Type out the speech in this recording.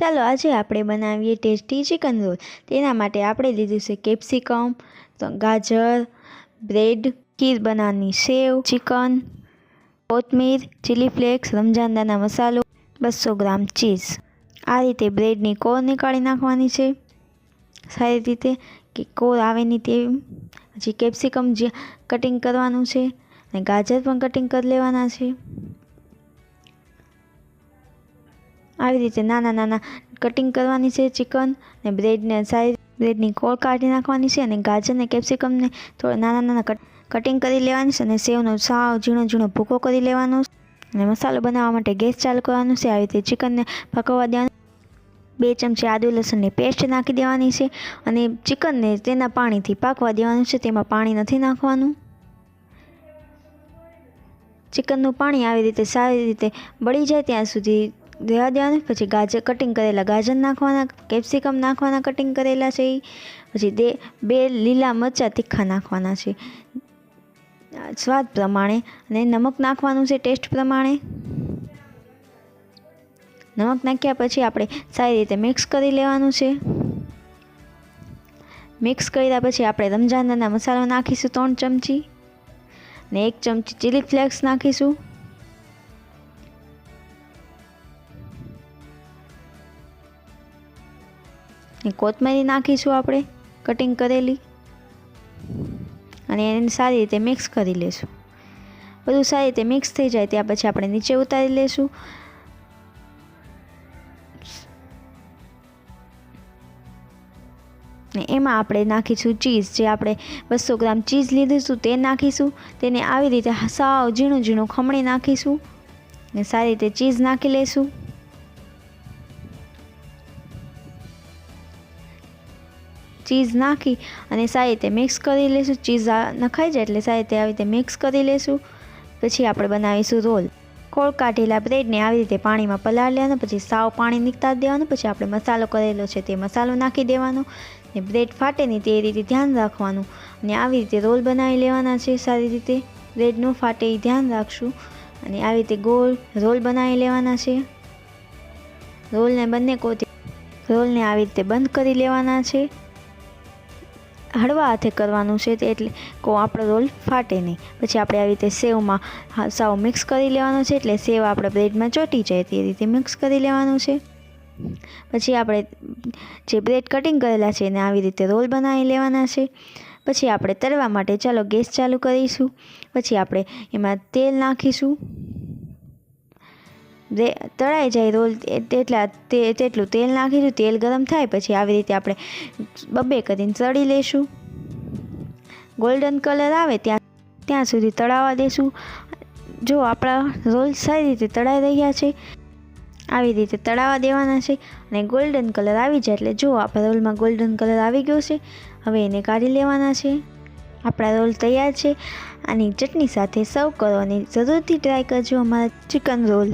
ચાલો આજે આપણે બનાવીએ ટેસ્ટી ચિકન રોલ. તેના માટે આપણે લીધું છે કેપ્સિકમ ગાજર બ્રેડ ખીર બનાવવાની સેવ ચિકન કોથમીર ચીલી ફ્લેક્સ રમજાનદાના મસાલો, બસો ગ્રામ ચીઝ આ રીતે બ્રેડની કોર નીકાળી નાખવાની છે. સારી રીતે કે કોર આવે નહીં તેવી પછી કેપ્સિકમ જે કટિંગ કરવાનું છે અને ગાજર પણ કટિંગ કરી લેવાના છે. આવી રીતે નાના નાના કટિંગ કરવાની છે ચિકન ને બ્રેડને સારી બ્રેડની કોળ કાઢી નાખવાની છે અને ગાજરને કેપ્સિકમને થોડા નાના નાના કટ કટિંગ કરી લેવાની છે અને સેવનો સાવ ઝીણો ઝીણો ભૂકો કરી લેવાનો અને મસાલો બનાવવા માટે ગેસ ચાલુ કરવાનું છે. આવી રીતે ચિકનને પકવવા દેવાનું બે ચમચી આદુ લસણની પેસ્ટ નાખી દેવાની છે અને ચિકનને તેના પાણીથી પાકવા દેવાનું છે. તેમાં પાણી નથી નાખવાનું. ચિકનનું પાણી આવી રીતે સારી રીતે બળી જાય ત્યાં સુધી રહેવા દેવાનું, પછી ગાજર કટિંગ કરેલા, ગાજર નાખવાના કેપ્સિકમ નાખવાના કટિંગ કરેલા છે પછી દે, બે લીલા મરચાં તીખા નાખવાના છે. સ્વાદ પ્રમાણે અને નમક નાખવાનું છે ટેસ્ટ પ્રમાણે. નમક નાખ્યા પછી આપણે સારી રીતે મિક્સ કરી લેવાનું છે. મિક્સ કર્યા પછી આપણે રમજાનના મસાલો નાખીશું ત્રણ ચમચી. ને એક ચમચી ચીલી ફ્લેક્સ નાખીશું. ને કોથમરી નાખીશું આપણે કટિંગ કરેલી. અને એને સારી રીતે મિક્સ કરી લેશું. બધું સારી રીતે મિક્સ થઈ જાય ત્યાં પછી આપણે નીચે ઉતારી લેશું. ને એમાં આપણે નાખીશું ચીઝ જે આપણે બસો ગ્રામ ચીઝ લીધીશું તે નાખીશું. તેને આવી રીતે સાવ ઝીણું ઝીણું ખમણી નાખીશું. ને સારી રીતે ચીઝ નાખી લઈશું ચીઝ નાખી અને સારી રીતે મિક્સ કરી લઈશું. ચીઝ નખાઈ જાય એટલે સારી રીતે આવી રીતે મિક્સ કરી લઈશું. પછી આપણે બનાવીશું રોલ. કોળ કાઢેલા બ્રેડને આવી રીતે પાણીમાં પલાળી લેવાનું, પછી સાવ પાણી નીકળતા દેવાનું, પછી આપણે મસાલો કરેલો છે તે મસાલો નાખી દેવાનો. ને બ્રેડ ફાટે નહીં તે રીતે ધ્યાન રાખવાનું. અને આવી રીતે રોલ બનાવી લેવાના છે સારી રીતે. બ્રેડ ન ફાટે એ ધ્યાન રાખશું. અને આવી રીતે ગોળ રોલ બનાવી લેવાના છે. રોલને બંને કોથી રોલને આવી રીતે બંધ કરી લેવાના છે. હળવા હાથે કરવાનું છે એટલે કો આપણો રોલ ફાટે નહીં. પછી આપણે આવી રીતે સેવમાં સાવ મિક્સ કરી લેવાનું છે એટલે સેવ આપણે બ્રેડમાં ચોંટી જાય તે રીતે મિક્સ કરી લેવાનું છે. પછી આપણે જે બ્રેડ કટિંગ કરેલા છે એને આવી રીતે રોલ બનાવી લેવાના છે. પછી આપણે તળવા માટે ચાલો ગેસ ચાલુ કરીશું. પછી આપણે એમાં તેલ નાખીશું. તળાઈ જાય રોલ તેટલા તે, તેટલું તેલ નાખીશું, તેલ ગરમ થાય પછી આવી રીતે આપણે બબ્બે કરીને તળી લઈશું ગોલ્ડન કલર આવે ત્યાં ત્યાં સુધી તળાવવા દઈશું જો આપણા રોલ સારી રીતે તળાઈ રહ્યા છે, આવી રીતે તળાવવા દેવાના છે અને ગોલ્ડન કલર આવી જાય એટલે જો આપણા રોલમાં ગોલ્ડન કલર આવી ગયો છે, હવે એને કાઢી લેવાના છે. આપણા રોલ તૈયાર છે. આની ચટણી સાથે સર્વ કરો અને જરૂરથી ટ્રાય કરજો અમારા ચિકન રોલ